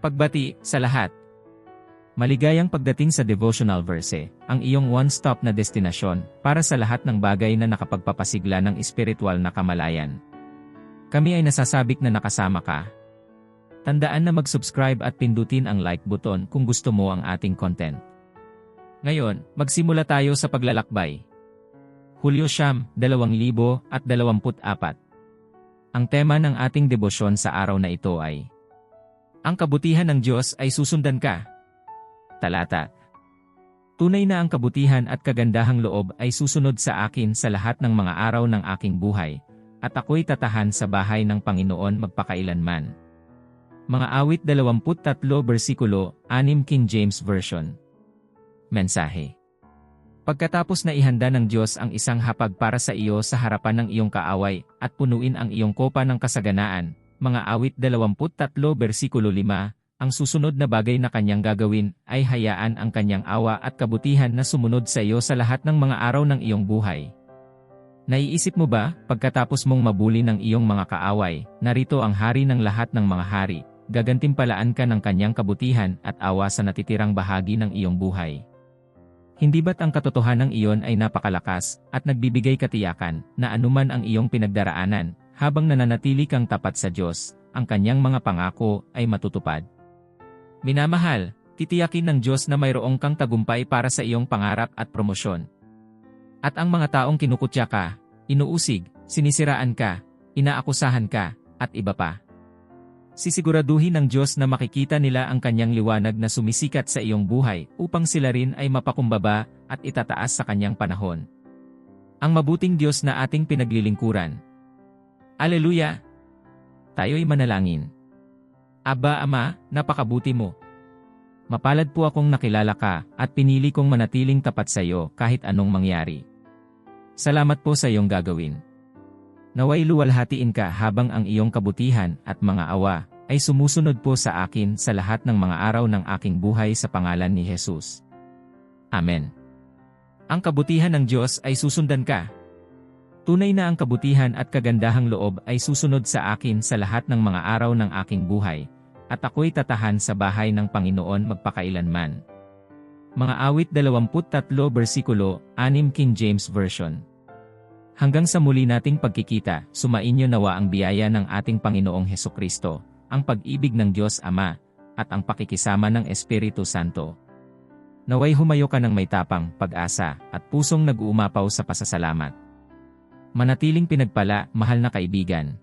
Pagbati sa lahat. Maligayang pagdating sa devotional verse, ang iyong one-stop na destinasyon para sa lahat ng bagay na nakapagpapasigla ng espiritual na kamalayan. Kami ay nasasabik na nakasama ka. Tandaan na mag-subscribe at pindutin ang like button kung gusto mo ang ating content. Ngayon, magsimula tayo sa paglalakbay. Hulyo Siyam, 2024 Ang tema ng ating debosyon sa araw na ito ay Ang kabutihan ng Diyos ay susundan ka. Talata Tunay na ang kabutihan at kagandahang loob ay susunod sa akin sa lahat ng mga araw ng aking buhay, at ako'y tatahan sa bahay ng Panginoon magpakailanman. Mga awit 23 versikulo 6 King James Version Mensahe Pagkatapos na ihanda ng Diyos ang isang hapag para sa iyo sa harapan ng iyong kaaway at punuin ang iyong kopa ng kasaganaan, mga awit 23 versikulo 5, ang susunod na bagay na kanyang gagawin ay hayaan ang kanyang awa at kabutihan na sumunod sa iyo sa lahat ng mga araw ng iyong buhay. Naiisip mo ba, pagkatapos mong mabuli ng iyong mga kaaway, narito ang hari ng lahat ng mga hari, gagantimpalaan ka ng kanyang kabutihan at awa sa natitirang bahagi ng iyong buhay. Hindi ba't ang katotohanan iyon ay napakalakas at nagbibigay katiyakan na anuman ang iyong pinagdaraanan, habang nananatili kang tapat sa Diyos, ang kanyang mga pangako ay matutupad. Minamahal, titiyakin ng Diyos na mayroong kang tagumpay para sa iyong pangarap at promosyon. At ang mga taong kinukutya ka, inuusig, sinisiraan ka, inaakusahan ka, at iba pa. Sisiguraduhin ng Diyos na makikita nila ang kanyang liwanag na sumisikat sa iyong buhay upang sila rin ay mapakumbaba at itataas sa kanyang panahon. Ang mabuting Diyos na ating pinaglilingkuran. Aleluya! Tayo'y manalangin. Aba Ama, napakabuti mo. Mapalad po akong nakilala ka at pinili kong manatiling tapat sa iyo kahit anong mangyari. Salamat po sa iyong gagawin. Naway luwalhatiin ka habang ang iyong kabutihan at mga awa ay sumusunod po sa akin sa lahat ng mga araw ng aking buhay sa pangalan ni Jesus. Amen. Ang kabutihan ng Diyos ay susundan ka. Tunay na ang kabutihan at kagandahang loob ay susunod sa akin sa lahat ng mga araw ng aking buhay, at ako'y tatahan sa bahay ng Panginoon magpakailanman. Mga awit 23 versikulo 6 King James Version Hanggang sa muli nating pagkikita, sumainyo nawa ang biyaya ng ating Panginoong Heso Kristo, ang pag-ibig ng Diyos Ama, at ang pakikisama ng Espiritu Santo. Naway humayo ka ng may tapang, pag-asa, at pusong nag-uumapaw sa pasasalamat. Manatiling pinagpala, mahal na kaibigan.